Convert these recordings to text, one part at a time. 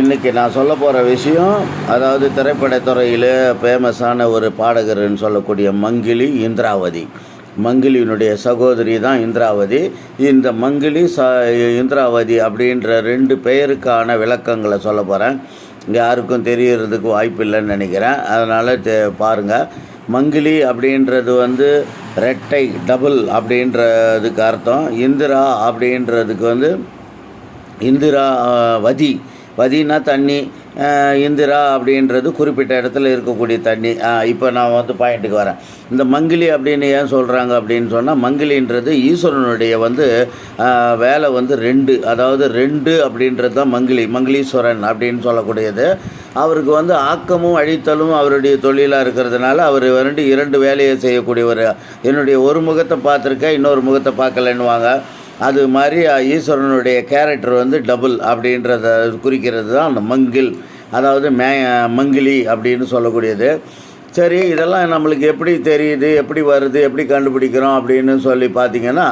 இன்றைக்கி நான் சொல்ல போகிற விஷயம் அதாவது திரைப்படத்துறையில் ஃபேமஸான ஒரு பாடகர்னு சொல்லக்கூடிய மங்கிலி இந்திராவதி. மங்கிலியினுடைய சகோதரி தான் இந்திராவதி. இந்த மங்கிலி ச இந்திராவதி அப்படின்ற ரெண்டு பெயருக்கான விளக்கங்களை சொல்ல போகிறேன் யாருக்கும் தெரியறதுக்கு வாய்ப்பு இல்லைன்னு நினைக்கிறேன். அதனால் தெ பாருங்கள் மங்கிலி அப்படின்றது வந்து ரெட்டை டபுள் அப்படின்றதுக்கு அர்த்தம். இந்திரா அப்படின்றதுக்கு வந்து இந்திரா வதி வதினா தண்ணி இந்திரா அப்படின்றது குறிப்பிட்ட இடத்துல இருக்கக்கூடிய தண்ணி. இப்போ நான் வந்து பாயிண்ட்டுக்கு வரேன். இந்த மங்கிலி அப்படின்னு ஏன் சொல்கிறாங்க அப்படின்னு சொன்னால் மங்கிலின்றது ஈஸ்வரனுடைய வந்து வேலை வந்து ரெண்டு. அதாவது ரெண்டு அப்படின்றது தான் மங்கிலி. மங்களீஸ்வரன் அப்படின்னு சொல்லக்கூடியது. அவருக்கு வந்து ஆக்கமும் அழித்தலும் அவருடைய தொழிலாக இருக்கிறதுனால அவர் வந்து இரண்டு வேலையை செய்யக்கூடியவர். என்னுடைய ஒரு முகத்தை பார்த்துருக்கேன் இன்னொரு முகத்தை பார்க்கலன்னுவாங்க. அது மாதிரி ஈஸ்வரனுடைய கேரக்டர் வந்து டபுள் அப்படின்றத குறிக்கிறது தான் அந்த மங்கில். அதாவது மே மங்கிலி அப்படின்னு சொல்லக்கூடியது. சரி இதெல்லாம் நம்மளுக்கு எப்படி தெரியுது எப்படி வருது எப்படி கண்டுபிடிக்கிறோம் அப்படின்னு சொல்லி பார்த்தீங்கன்னா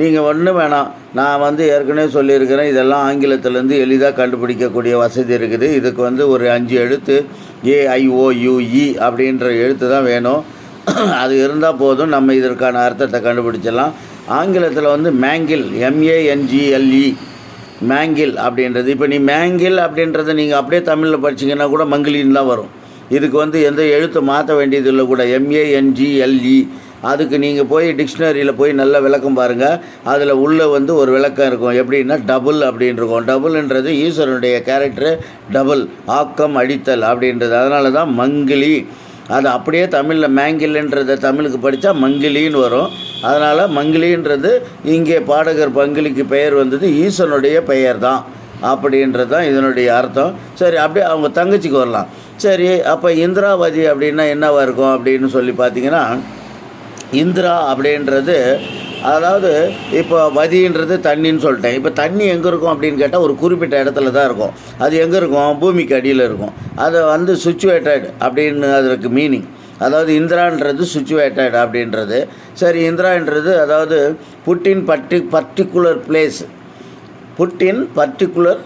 நீங்கள் ஒன்றும் வேணாம். நான் வந்து ஏற்கனவே சொல்லியிருக்கிறேன் இதெல்லாம் ஆங்கிலத்திலேருந்து எளிதாக கண்டுபிடிக்கக்கூடிய வசதி இருக்குது. இதுக்கு வந்து ஒரு அஞ்சு எழுத்து ஏஐஓயுஇ அப்படின்ற எழுத்து தான் வேணும். அது இருந்தால் போதும் நம்ம இதற்கான அர்த்தத்தை கண்டுபிடிச்சிடலாம். ஆங்கிலத்தில் வந்து மேங்கில் எம்ஏஎன்ஜிஎல்இ மேங்கில் அப்படின்றது. இப்போ நீ மேங்கில் அப்படின்றத நீங்கள் அப்படியே தமிழில் படிச்சீங்கன்னா கூட மங்கிலின்னு தான் வரும். இதுக்கு வந்து எந்த எழுத்து மாற்ற வேண்டியது இல்லை கூட எம்ஏஎன்ஜிஎல்இ அதுக்கு நீங்கள் போய் டிக்ஷனரியில் போய் நல்ல விளக்கம் பாருங்கள் அதில் உள்ளே வந்து ஒரு விளக்கம் இருக்கும். எப்படின்னா டபுள் அப்படின்னு இருக்கும். டபுள்ன்றது ஈஸ்வரனுடைய கேரக்டரு டபுள் ஆக்கம் அடித்தல் அப்படின்றது. அதனால தான் மங்கிலி. அது அப்படியே தமிழில் மேங்கில்ன்றதை தமிழுக்கு படித்தா மங்கிலின்னு வரும். அதனால் மங்கிலின்றது இங்கே பாடகர் பங்கிலிக்கு பெயர் வந்தது ஈசனுடைய பெயர் தான் அப்படின்றது தான் இதனுடைய அர்த்தம். சரி அப்படியே அவங்க தங்கச்சிக்கு வரலாம். சரி அப்போ இந்திராவதி அப்படின்னா என்னவா இருக்கும் அப்படின்னு சொல்லி பார்த்தீங்கன்னா இந்திரா அப்படின்றது அதாவது இப்போ வதின்றது தண்ணின்னு சொல்லிட்டேன். இப்போ தண்ணி எங்கே இருக்கும் அப்படின்னு கேட்டால் ஒரு குறிப்பிட்ட இடத்துல தான் இருக்கும். அது எங்கே இருக்கும்? பூமிக்கு அடியில் இருக்கும். அதை வந்து சுச்சுவேட்டட் அப்படின்னு அதற்கு மீனிங் அதாவது இந்திரான்றது சுச்சுவேட்டட் அப்படின்றது. சரி இந்திரான்றது அதாவது புட்டின் பர்டி particular place Putin particular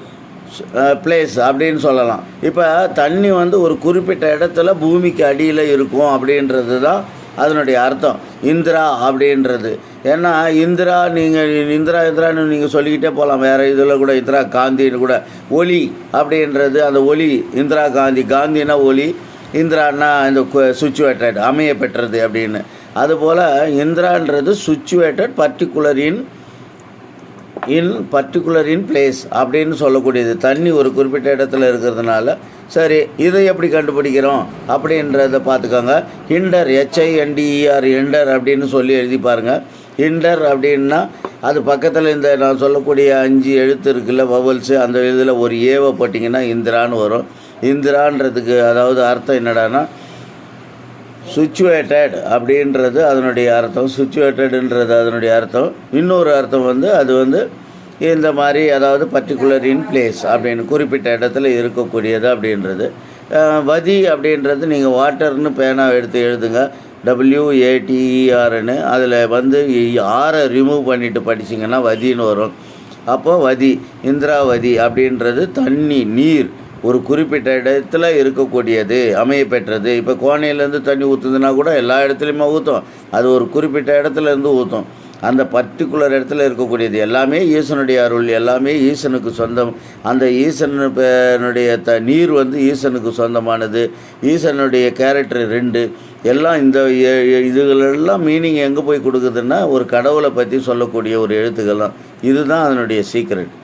place அப்படின்னு சொல்லலாம். இப்போ தண்ணி வந்து ஒரு குறிப்பிட்ட இடத்துல பூமிக்கு அடியில் இருக்கும் அப்படின்றது தான் அதனுடைய அர்த்தம். இந்திரா அப்படின்றது. ஏன்னா இந்திரா நீங்கள் இந்திரா இந்திரான்னு நீங்கள் சொல்லிக்கிட்டே போகலாம். வேறு இதில் கூட இந்திரா காந்தின்னு கூட. ஒலி அப்படின்றது அந்த ஒலி இந்திரா காந்தி. காந்தினா ஒலி இந்திரான்னா இந்த சுச்சுவேட்டட் அமைய பெற்றது அப்படின்னு. அதுபோல் இந்திரான்றது situated particular in in particular in place அப்படின்னு சொல்லக்கூடியது. தண்ணி ஒரு குறிப்பிட்ட இடத்துல இருக்கிறதுனால சரி இதை எப்படி கண்டுபிடிக்கிறோம் அப்படின்றத பார்த்துக்கோங்க. ஹிண்டர் ஹெச்ஐஎன்டிஇஆர் ஹிண்டர் அப்படின்னு சொல்லி எழுதி பாருங்கள் ஹிண்டர் அப்படின்னா அது பக்கத்தில் இந்த நான் சொல்லக்கூடிய அஞ்சு எழுத்து இருக்குல்ல வவல்ஸு அந்த இதில் ஒரு ஏவை போட்டிங்கன்னா இந்திரான்னு வரும். இந்திரான்றதுக்கு அதாவது அர்த்தம் என்னடான்னா சுச்சுவேட்டட் அப்படின்றது அதனுடைய அர்த்தம் சுச்சுவேட்டடுன்றது அதனுடைய அர்த்தம். இன்னொரு அர்த்தம் வந்து அது வந்து இந்த மாதிரி அதாவது பர்டிகுலர் இன் பிளேஸ் அப்படின்னு குறிப்பிட்ட இடத்துல இருக்கக்கூடியது அப்படின்றது. வதி அப்படின்றது நீங்கள் வாட்டர்னு பேனா எடுத்து எழுதுங்க. டபிள்யூஏடிஇஆர்னு அதில் வந்து ஆரை ரிமூவ் பண்ணிவிட்டு படிச்சிங்கன்னா வதின்னு வரும். அப்போது வதி இந்திராவதி அப்படின்றது தண்ணி நீர். ஒரு குறிப்பிட்ட இடத்துல இருக்கக்கூடியது அமைய பெற்றது. இப்போ கோணையிலேருந்து தண்ணி ஊற்றுதுன்னா கூட எல்லா இடத்துலையுமே ஊற்றும் அது ஒரு குறிப்பிட்ட இடத்துலேருந்து ஊற்றும் அந்த பர்டிகுலர் இடத்துல இருக்கக்கூடியது எல்லாமே ஈசனுடைய அருள் எல்லாமே ஈசனுக்கு சொந்தம். அந்த ஈசனுடைய த நீர் வந்து ஈசனுக்கு சொந்தமானது. ஈசனுடைய கேரக்டர் ரெண்டு. எல்லாம் இந்த இதுகளெல்லாம் மீனிங் எங்கே போய் கொடுக்குதுன்னா ஒரு கடவுளை பற்றி சொல்லக்கூடிய ஒரு எழுத்துக்கள் தான் இதுதான் அதனுடைய சீக்ரெட்